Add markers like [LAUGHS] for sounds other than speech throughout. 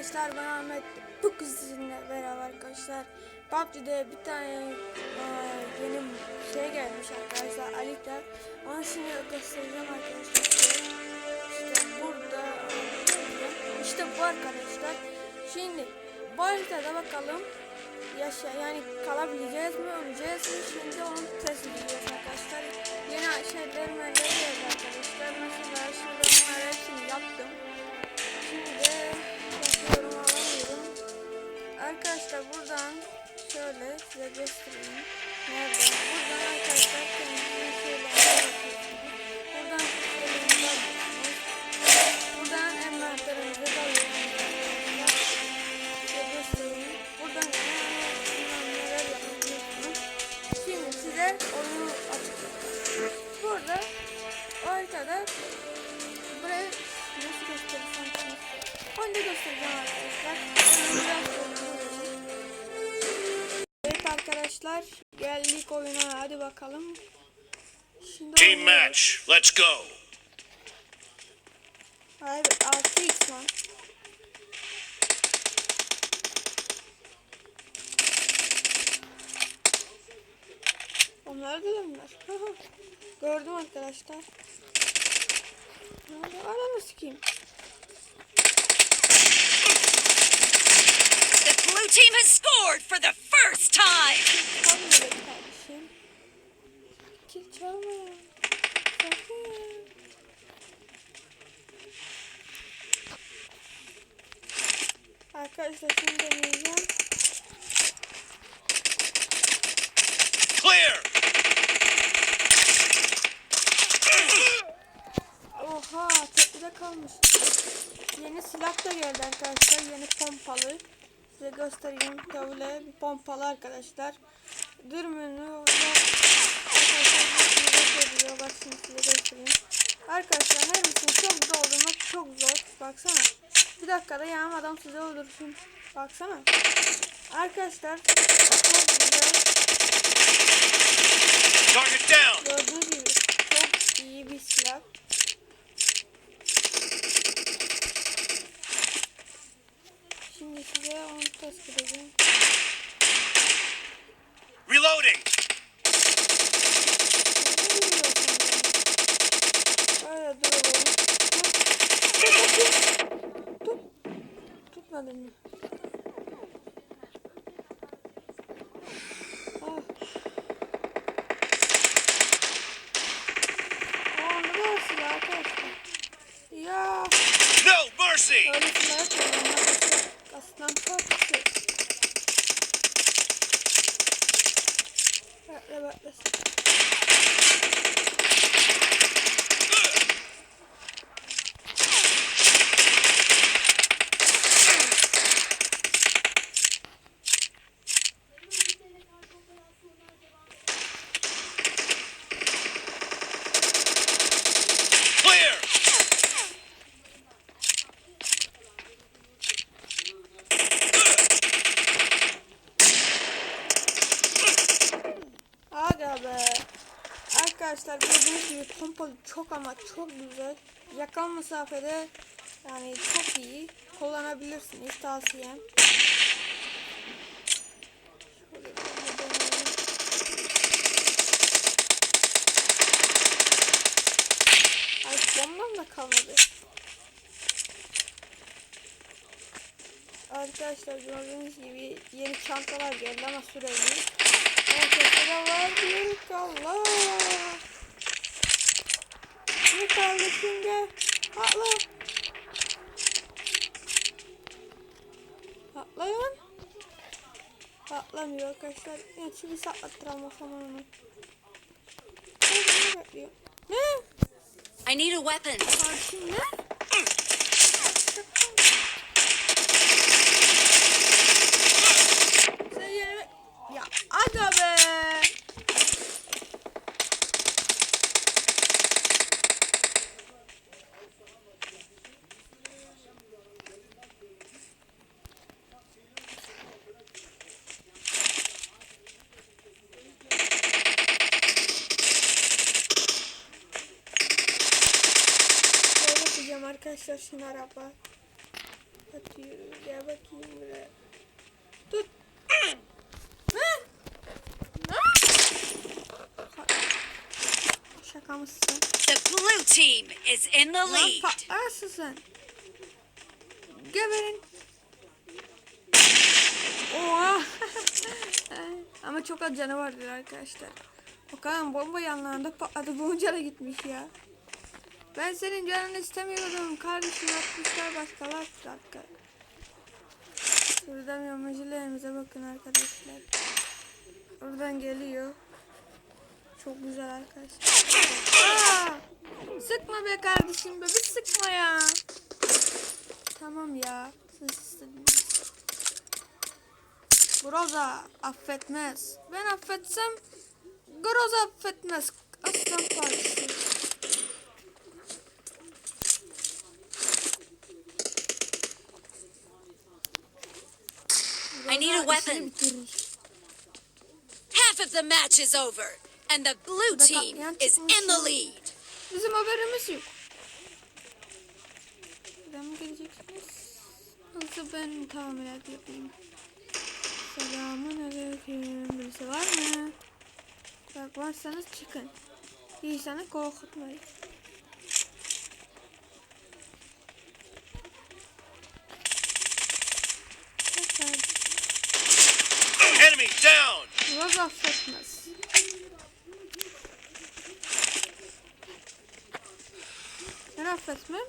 arkadaşlar ben Ahmet. Bu kız beraber arkadaşlar. PUBG'de bir tane e, yeni şey gelmiş arkadaşlar Alita. Onu şimdi göstereceğim arkadaşlar. İşte burada işte bu arkadaşlar. Şimdi bu haritada bakalım yaşa yani kalabileceğiz mi öleceğiz mi? Şimdi arkadaşlar geldik oyuna hadi bakalım. Şimdi Team oynuyoruz. match. Let's go. Hayır 6x lan. Onlar da bunlar. [LAUGHS] Gördüm arkadaşlar. Ananı sikeyim. The blue team has scored for the first time. Arkadaşlar şimdi deneyeceğim. Clear. Oha tepkide kalmış. Yeni silah da geldi arkadaşlar. Yeni pompalı. Size göstereyim. Böyle bir pompalı arkadaşlar. Dürmünü size gösteriyor. Bak şimdi size göstereyim. Arkadaşlar her birisini çok doldurmak çok zor. Baksana. Bir dakikada yani adam size öldürsün. Baksana. Arkadaşlar çok güzel. Gördüğünüz gibi çok iyi bir silah. Size onu test edeceğim. Reloading. Öyle dur oğlum. Tut. Tut. Tutmadın mı? Ah. Aa, ne kadar silah arkadaşlar. Ya. No mercy. Öyle silah kullanmak aslan Be. Arkadaşlar gördüğünüz gibi pompalı çok ama çok güzel. Yakın mesafede yani çok iyi. Kullanabilirsiniz tavsiyem. Ay bombam da kalmadı. Arkadaşlar gördüğünüz gibi yeni çantalar geldi ama süreli. Ortada var diyoruz Allah. Ne kaldı şimdi? Atla. Atlayın. Atlamıyor arkadaşlar. Evet şimdi saklattıralım o zaman onu. Ne? I need a weapon. Karşım arkadaşlar şimdi araba atıyor. Gel bakayım buraya. Tut. Şaka mısın? The blue team is in the lead. Lan. Geberin. Oha. [LAUGHS] Ama çok az canı arkadaşlar. Bakalım bomba yanlarında patladı. Bu da gitmiş ya. Ben senin canını istemiyordum. Kardeşim yapmışlar başkalar. Bir dakika. Şuradan yamacılarımıza bakın arkadaşlar. Oradan geliyor. Çok güzel arkadaşlar. Aa! Sıkma be kardeşim be. Bir sıkma ya. Tamam ya. Groza affetmez. Ben affetsem Groza affetmez. Aslan partisi. Need a weapon. Half of the match is over, and the blue team is in the lead. Bizim haberimiz yok. Geleceksiniz? Ben tamirat yapayım. Selamun aleyküm. Birisi var mı? Bak varsanız çıkın. İnsanı korkutmayın. Affetmem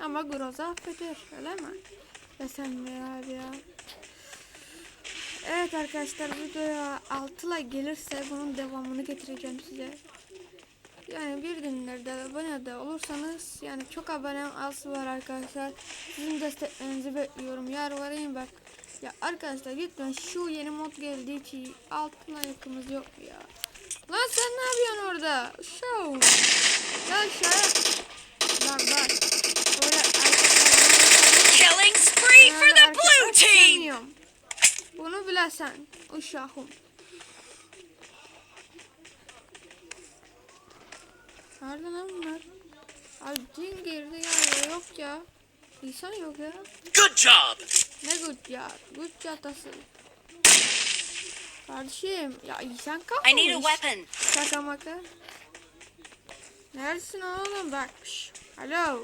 ama Groza affeder öyle mi? Ya sen be abi ya. Evet arkadaşlar videoya 6 like gelirse bunun devamını getireceğim size. Yani bir günlerde abone de olursanız yani çok abone az var arkadaşlar. Sizin desteklerinizi bekliyorum. Yar varayım bak. Ya arkadaşlar lütfen şu yeni mod geldiği için altına yakımız yok ya? Lan sen ne yapıyorsun orada? Show. Ya aşağıya. Bak bak. Böyle arkadaşlar. Killing spree for the blue team. Bunu bilesen uşağım. Nerede lan bunlar? Ay cin girdi ya, yok ya. İnsan yok ya. Good job. Ne good ya. Good çatası. Kardeşim ya insan kalmamış. I need a weapon. Şaka maka. Neredesin oğlum bak. Alo.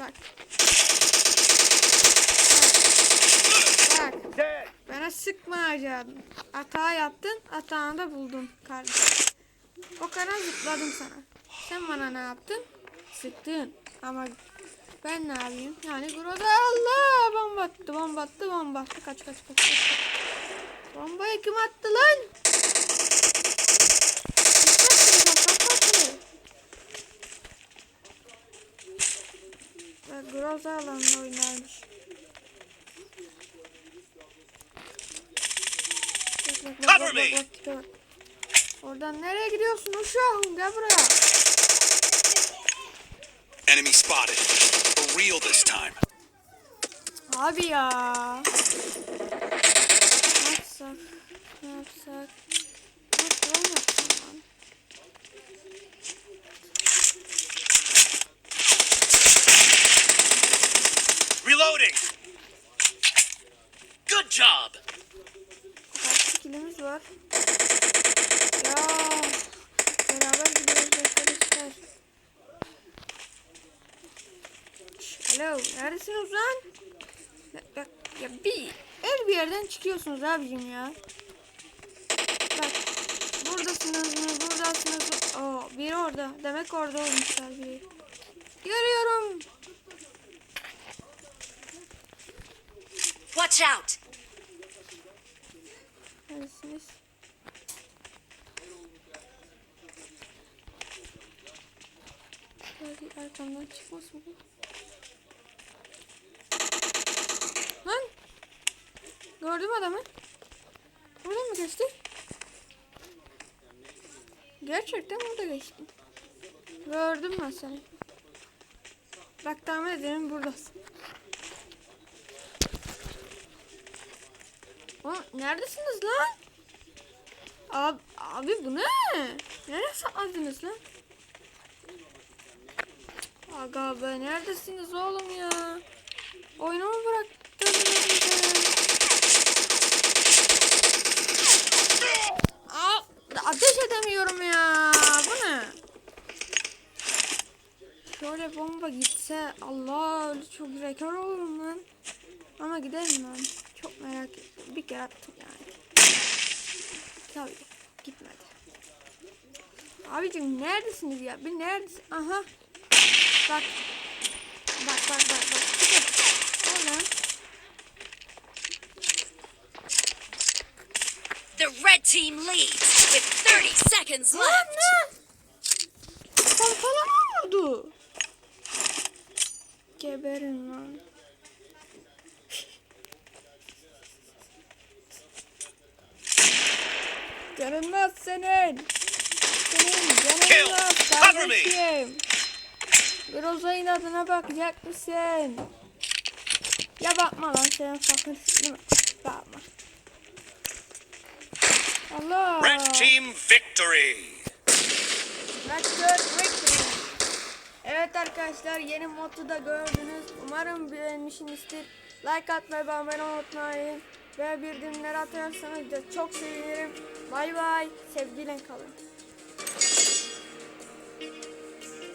Bak. Bak. Bak. Bana sıkmayacaktın. Hata yaptın, hatanı da buldun kardeşim. O kadar zıpladım sana. Sen bana ne yaptın? Sıktın. Ama ben ne yapayım? Yani burada Allah bomba attı, bomba attı, bomba attı. Kaç kaç kaç. kaç. Bombayı kim attı lan? Bak Groza alanında oynarmış. Cover me. Oradan nereye gidiyorsun uşağım? Gel buraya. Enemy spotted. For real this time. Abi ya. Ne yapsak? Ne yapsak? Ne drone yapsam lan? Reloading. Good job. Skillimiz var? Ya. Beraber gidiyoruz arkadaşlar. Alo, neredesiniz lan? Ya, ya, ya bir, her bir yerden çıkıyorsunuz abicim ya. Bak, buradasınız mı, buradasınız mı? Oo, biri orada. Demek orada olmuşlar biri. Görüyorum. Watch out. Neredesiniz? Hadi arkamdan çıkmasın bu. Lan! Gördüm adamı. Buradan mı geçti? Gerçekten burada geçti. Gördüm ben seni. Bak tahmin ederim buradasın. Oğlum neredesiniz lan? Abi, abi bu ne? Nereye sakladınız lan? Aga be neredesiniz oğlum ya? Oyunu mu bıraktınız? Ateş edemiyorum ya. Bu ne? Şöyle bomba gitse Allah çok rekor olurum lan. Ama giderim ben. Çok merak ettim. Bir kere attım yani. Tabii gitmedi. Abicim neredesiniz ya? Bir neredesin? Aha. Bak. Bak bak bak bak. Oğlum. The red team leads with 30 seconds Lan left. ne? Pompalama vurdu. Geberin lan. Canın senin. Senin me. kardeşim. Groza'nın adına bakacak mısın? Ya bakma lan sen mi? Bakma. Allah. Red team victory. Vector Victory. Evet arkadaşlar yeni modu da gördünüz. Umarım beğenmişsinizdir. Like atmayı abone olmayı unutmayın. Ve bildirimleri atarsanız da çok sevinirim. Bay bay. Sevgiyle kalın.